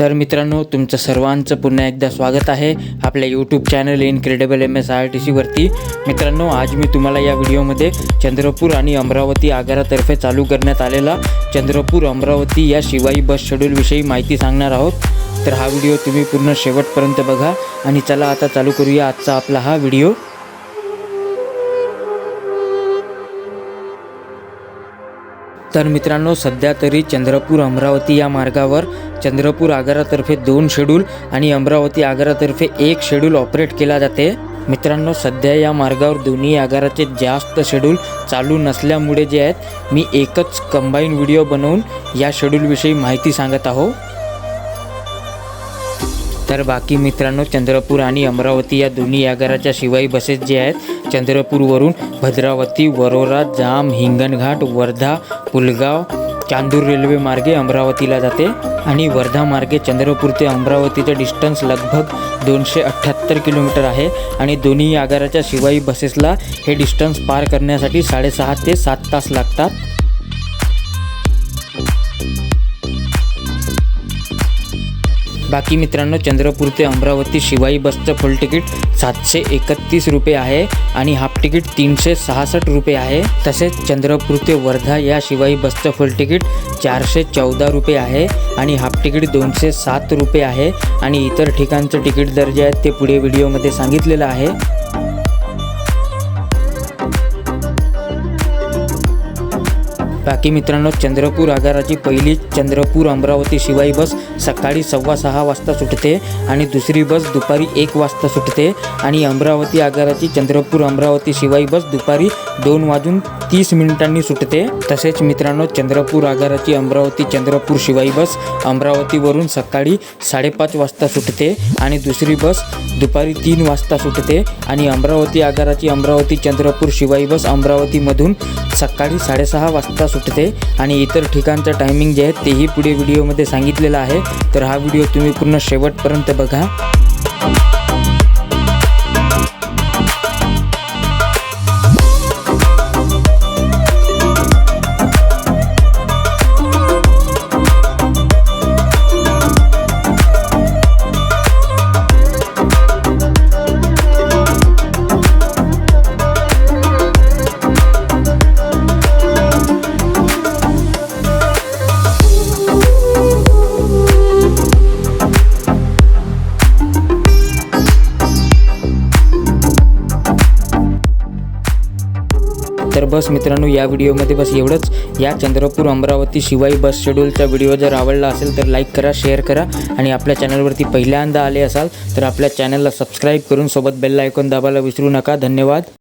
तर मित्रांनो तुमचं सर्वांचं पुन्हा एकदा स्वागत आहे आपल्या YouTube channel incredible M S R T सीवरती मित्रांनो आज मी तुम्हाला या व्हिडिओमध्ये चंद्रपूर आणि अमरावती आगारातर्फे चालू करण्यात आलेला चंद्रपूर अमरावती या शिवाई बस शेड्यूलविषयी माहिती सांगणार आहोत. तर हा व्हिडिओ तुम्ही पूर्ण शेवटपर्यंत बघा आणि चला आता चालू करूया आजचा आपला हा व्हिडिओ. तर मित्रांनो सध्या तरी चंद्रपूर अमरावती या मार्गावर चंद्रपूर आगारातर्फे दोन शेड्यूल आणि अमरावती आगारातर्फे एक शेड्यूल ऑपरेट केला जाते. मित्रांनो सध्या या मार्गावर दोन्ही आगाराचे जास्त शेड्यूल चालू नसल्यामुळे जे आहेत मी एकच कंबाईन व्हिडिओ बनवून या शेड्यूलविषयी माहिती सांगत आहो. तर बाकी मित्रांनो चंद्रपूर आणि अमरावती या दोन्ही आगाराच्या शिवाई बसेस जे आहेत चंद्रपूरवरून भद्रावती वरोरा जाम हिंगणघाट वर्धा पुलगाव चांदूर रेल्वे मार्गे अमरावतीला जाते आणि वर्धा मार्गे चंद्रपूर ते अमरावतीचे डिस्टन्स लगभग दोनशे अठ्ठ्याहत्तर किलोमीटर आहे आणि दोन्ही आगाराच्या शिवाई बसेसला हे डिस्टन्स पार करण्यासाठी साडेसहा ते सात तास लागतात. बाकी मित्रांनो चंद्रपूर ते अमरावती शिवाई बसचं फुल तिकीट सातशे एकतीस रुपये आहे आणि हाफ तिकीट तीनशे सहासष्ट रुपये आहे. तसेच चंद्रपूर ते वर्धा या शिवाई बसचं फुल तिकीट चारशे चौदा रुपये आहे आणि हाफ तिकीट दोनशे सात रुपये आहे. आणि इतर ठिकाणचं तिकीट दर जे आहेत ते पुढे व्हिडिओमध्ये सांगितलेलं आहे. बाकी मित्रांनो चंद्रपूर आगाराची पहिली चंद्रपूर अमरावती शिवाई बस सकाळी सव्वा सहा वाजता सुटते आणि दुसरी बस दुपारी एक वाजता सुटते आणि अमरावती आगाराची चंद्रपूर अमरावती शिवाई बस दुपारी दोन वाजून तीस मिनिटांनी सुटते. तसेच मित्रांनो चंद्रपूर आगाराची अमरावती चंद्रपूर शिवाई बस अमरावतीवरून सकाळी साडेपाच वाजता सुटते आणि दुसरी बस दुपारी तीन वाजता सुटते आणि अमरावती आगाराची अमरावती चंद्रपूर शिवाई बस अमरावतीमधून सकाळी साडेसहा वाजता सुटते आणि इतर ठिकाणचं टायमिंग जे आहे तेही पुढे व्हिडिओमध्ये सांगितलेलं आहे. तर हा व्हिडिओ तुम्ही पूर्ण शेवटपर्यंत बघा. तर बस मित्रांनो या व्हिडिओमध्ये बस एवढंच. या चंद्रपूर अमरावती शिवाई बस शेड्यूलचा व्हिडिओ जर आवडला असेल तर लाईक करा शेअर करा आणि आपल्या चॅनलवरती पहिल्यांदा आले असाल तर आपल्या चॅनलला सबस्क्राईब करून सोबत बेल आयकॉन दाबायला विसरू नका. धन्यवाद.